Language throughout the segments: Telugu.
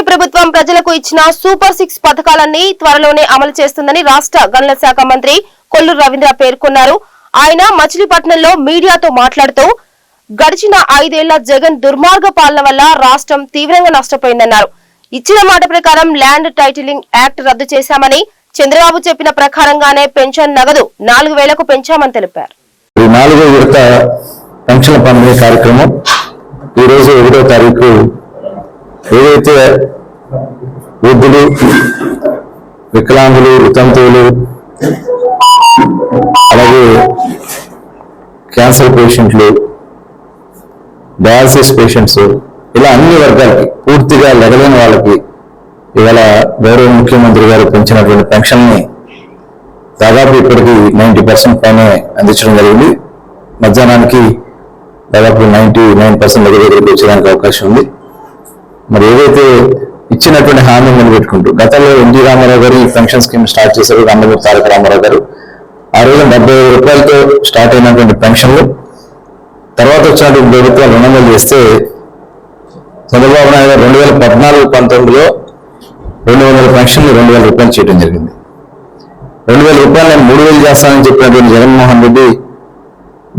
కూటమి ప్రభుత్వం ప్రజలకు ఇచ్చిన సూపర్ సిక్స్ పథకాలన్నీ త్వరలోనే అమలు చేస్తుందని రాష్ట్ర గనుల శాఖ మంత్రి కొల్లు రవీంద్ర పేర్కొన్నారు. ఆయన మచిలీపట్నంలో మీడియాతో మాట్లాడుతూ గడిచిన ఐదేళ్ళ జగన్ దుర్మార్గ పాలన వల్ల రాష్ట్రం తీవ్రంగా నష్టపోయిందన్నారు. ఇచ్చిన మాట ప్రకారం ల్యాండ్ టైటిలింగ్ యాక్ట్ రద్దు చేశామని చంద్రబాబు చెప్పిన ప్రకారంగానే పెన్షన్ నగదు నాలుగు వేలకు పెంచామని తెలిపారు. ఈ నాలుగో విడత పెన్షన్ పంపిణీ కార్యక్రమం ఈరోజు ఒకటో తారీఖు ఏదైతే వృద్ధులు వికలాంగులు వితంతువులు అలాగే క్యాన్సర్ పేషెంట్లు డయాలసిస్ పేషెంట్స్ ఇలా అన్ని వర్గాలకి పూర్తిగా లెగలేని వాళ్ళకి ఇవాళ గౌరవ ముఖ్యమంత్రి గారు పెంచినటువంటి పెన్షన్ని దాదాపు ఇప్పటికి నైంటీ పర్సెంట్ పైనే అందించడం జరిగింది. మధ్యాహ్నానికి దాదాపు నైంటీ నైన్ పర్సెంట్ దగ్గర దగ్గరికి వచ్చేదానికి అవకాశం ఉంది. మరి ఏదైతే ఇచ్చినటువంటి హామీ నిలబెట్టుకుంటూ గతంలో ఎన్టీ రామారావు గారు ఈ పెన్షన్ స్కీమ్ స్టార్ట్ చేశారు నందమూరి తారక రామారావు గారు. ఆ రోజు డెబ్బై ఐదు రూపాయలతో స్టార్ట్ అయినటువంటి పెన్షన్లు. తర్వాత వచ్చినటువంటి ప్రభుత్వాలు రెండు చేస్తే చంద్రబాబు నాయుడు గారు రెండు వేల పద్నాలుగు పంతొమ్మిదిలో రెండు వందల పెన్షన్లు రెండు వేల రూపాయలు చేయడం జరిగింది. రెండు వేల రూపాయలు నేను మూడు వేలు చేస్తానని చెప్పినటువంటి జగన్మోహన్ రెడ్డి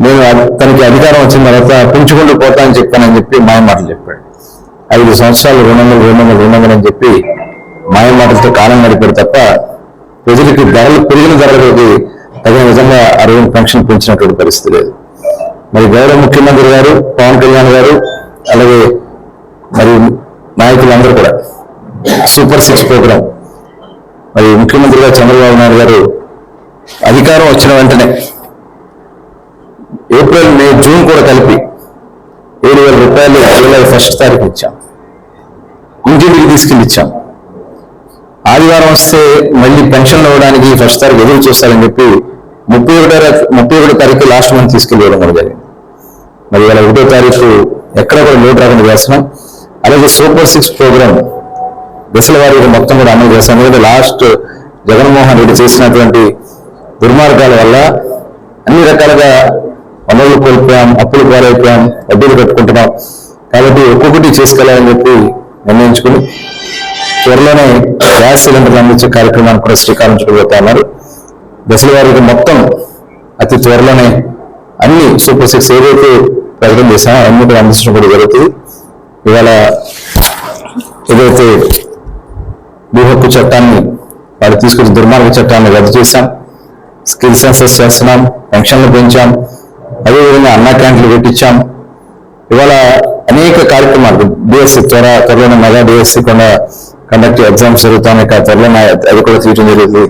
నేను తనకి అధికారం వచ్చిన తర్వాత పెంచుకుంటూ పోతానని చెప్పానని చెప్పి మాయ మాటలు చెప్పాడు. ఐదు సంవత్సరాలు రెండు వందలు రెండు వందలు రెండు వందలు అని చెప్పి మాయ మాటలతో కాలం గడిపారు తప్ప ప్రజలకి ధరలు పెరిగిన ధరలకి తగిన విధంగా ఆ రోజు పెన్షన్ పెంచినటువంటి పరిస్థితి లేదు. మరి గౌరవ ముఖ్యమంత్రి గారు పవన్ కళ్యాణ్ గారు అలాగే మరి నాయకులందరూ కూడా సూపర్ సిక్స్ ప్రోగ్రామ్ మరి ముఖ్యమంత్రిగా చంద్రబాబు నాయుడు గారు అధికారం వచ్చిన వెంటనే ఏప్రిల్ మే జూన్ కూడా కలిపి ఏడు వేల రూపాయలు జూలై ఫస్ట్ తారీఖు ఇచ్చాం. ఇంటింటికి తీసుకెళ్ళి ఇచ్చాం ఆదివారం వస్తే మళ్ళీ పెన్షన్లు ఇవ్వడానికి ఫస్ట్ తారీఖు ఎదురు చూస్తారని చెప్పి ముప్పై ఒకటో ముప్పై ఒకటో తారీఖు లాస్ట్ మంత్ తీసుకెళ్ళి ఇవ్వడం కూడా జరిగింది. మరి ఇవాళ ఒకటో తారీఖు ఎక్కడ కూడా లోటు రాకుండా చేస్తున్నాం. అలాగే సూపర్ సిక్స్ ప్రోగ్రామ్ దశల వారీగా మొత్తం కూడా అమలు చేస్తాం. ఎందుకంటే లాస్ట్ జగన్మోహన్ రెడ్డి చేసినటువంటి దుర్మార్గాల వల్ల అన్ని రకాలుగా వనరులు కోల్పోయాం అప్పులు పాలైపోయాం వడ్డీలు కట్టుకుంటున్నాం. కాబట్టి ఒక్కొక్కటి చేసుకెళ్ళాలని చెప్పి నిర్ణయించుకుని త్వరలోనే గ్యాస్ సిలిండర్లు అందించే కార్యక్రమాన్ని కూడా శ్రీకారం చుట్టబోతా ఉన్నారు. దశల వారికి మొత్తం అతి త్వరలోనే అన్ని సూపర్ సిక్స్ ఏదైతే ప్రకటన చేశామో అన్ని కూడా అందించడం కూడా జరుగుతుంది. ఇవాళ ఏదైతే భూహక్కు చట్టాన్ని వారు తీసుకొచ్చిన దుర్మార్గ చట్టాన్ని రద్దు చేశాం స్కిల్ సెన్సెస్ చేస్తున్నాం పెన్షన్లు పెంచాం అదేవిధంగా అన్నా క్యాంట్లు పెట్టించాం. ఇవాళ అనేక కార్యక్రమాలు డిఎస్సి త్వర త్వరలోనే మెగా డిఎస్సి కూడా కండక్ట్ ఎగ్జామ్స్ జరుగుతాయి కా- త్వరలోనే అది కూడా తీయడం జరుగుతుంది